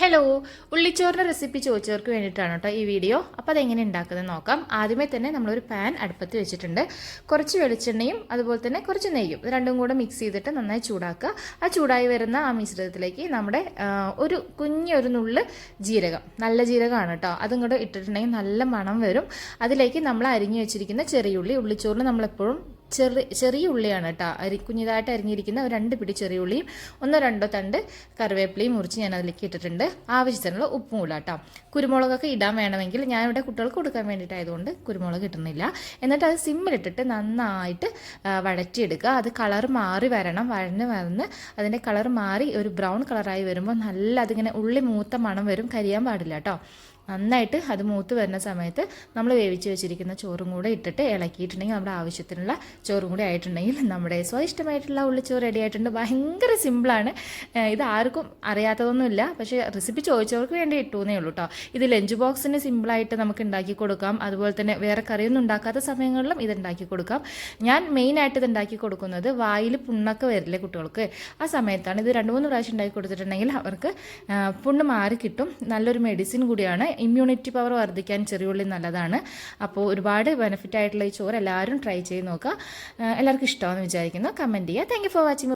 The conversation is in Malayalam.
ഹലോ ഉള്ളിച്ചോറിന്റെ റെസിപ്പി ചോദിച്ചവർക്ക് വേണ്ടിയിട്ടാണ് കേട്ടോ ഈ വീഡിയോ അപ്പോൾ അതെങ്ങനെ ഉണ്ടാക്കുന്നത് നോക്കാം. ആദ്യമേ തന്നെ നമ്മളൊരു പാൻ അടുപ്പത്ത് വെച്ചിട്ടുണ്ട്. കുറച്ച് വെളിച്ചെണ്ണയും അതുപോലെ തന്നെ കുറച്ച് നെയ്യും രണ്ടും കൂടെ മിക്സ് ചെയ്തിട്ട് നന്നായി ചൂടാക്കുക. ആ ചൂടായി വരുന്ന ആ മിശ്രിതത്തിലേക്ക് നമ്മുടെ ഒരു കുഞ്ഞൊരു നുള്ള് ജീരകം. നല്ല ജീരകമാണ് കേട്ടോ. അതും കൂടെ ഇട്ടിട്ടുണ്ടെങ്കിൽ നല്ല മണം വരും. അതിലേക്ക് നമ്മൾ അരിഞ്ഞു വെച്ചിരിക്കുന്ന ചെറിയുള്ളി ഉള്ളിച്ചോറിന് നമ്മളെപ്പോഴും ചെറിയ ചെറിയ ഉള്ളിയാണ് കേട്ടോ അരി കുഞ്ഞിതായിട്ട് അരിഞ്ഞിരിക്കുന്ന രണ്ട് പിടി ചെറിയ ഉള്ളിയും ഒന്നോ രണ്ടോ തണ്ട് കറിവേപ്പിലയും മുറിച്ച് ഞാൻ അതിലേക്ക് ഇട്ടിട്ടുണ്ട്. ആവശ്യത്തിനുള്ള ഉപ്പും ഇല്ല കേട്ടോ കുരുമുളകൊക്കെ ഇടാൻ വേണമെങ്കിൽ ഞാനിവിടെ കുട്ടികൾക്ക് കൊടുക്കാൻ വേണ്ടിയിട്ടായതുകൊണ്ട് കുരുമുളക് ഇട്ടുന്നില്ല എന്നിട്ട് അത് സിമ്മിലിട്ടിട്ട് നന്നായിട്ട് വഴറ്റിയെടുക്കുക. അത് കളർ മാറി വരണം. വഴന്ന് വന്ന് അതിന്റെ കളർ മാറി ഒരു ബ്രൗൺ കളറായി വരുമ്പോൾ നല്ല അതിങ്ങനെ ഉള്ളി മൂത്ത മണം വരും. കരിയാൻ പാടില്ല കേട്ടോ നന്നായിട്ട് അത് മൂത്ത് വരുന്ന സമയത്ത് നമ്മൾ വേവിച്ച് വെച്ചിരിക്കുന്ന ചോറും കൂടെ ഇട്ടിട്ട് ഇളക്കിയിട്ടുണ്ടെങ്കിൽ നമ്മുടെ ആവശ്യത്തിനുള്ള ചോറും കൂടി ആയിട്ടുണ്ടെങ്കിൽ നമ്മുടെ സ്വാദിഷ്ടമായിട്ടുള്ള ഉള്ളിച്ചോറ് റെഡി ആയിട്ടുണ്ട്. ഭയങ്കര സിമ്പിളാണ് ഇത് ആർക്കും അറിയാത്തതൊന്നുമില്ല. പക്ഷേ റെസിപ്പി ചോദിച്ചവർക്ക് വേണ്ടി ഇട്ടുന്നേ ഉള്ളൂ കേട്ടോ ഇത് ലഞ്ച് ബോക്സിന് സിമ്പിളായിട്ട് നമുക്ക് ഉണ്ടാക്കി കൊടുക്കാം. അതുപോലെ തന്നെ വേറെ കറിയൊന്നും ഉണ്ടാക്കാത്ത സമയങ്ങളിലും ഇത് ഉണ്ടാക്കി കൊടുക്കാം. ഞാൻ മെയിനായിട്ട് ഇത് ഉണ്ടാക്കി കൊടുക്കുന്നത് വായിൽ പുണ്ണൊക്കെ വരില്ലേ കുട്ടികൾക്ക്? ആ സമയത്താണ് ഇത് രണ്ട് മൂന്ന് പ്രാവശ്യം ഉണ്ടാക്കി കൊടുത്തിട്ടുണ്ടെങ്കിൽ അവർക്ക് പുണ്ണ് മാറി കിട്ടും. നല്ലൊരു മെഡിസിൻ കൂടിയാണ്. ഇമ്മ്യൂണിറ്റി പവർ വർദ്ധിക്കാൻ ചെറിയുള്ളി നല്ലതാണ്. അപ്പോൾ ഒരുപാട് ബെനിഫിറ്റ് ആയിട്ടുള്ള ഈ ചോറ് എല്ലാവരും ട്രൈ ചെയ്ത് നോക്കുക. എല്ലാവർക്കും ഇഷ്ടമാണെന്ന് വിചാരിക്കുന്നു. കമന്റ് ചെയ്യുക. Thank for watching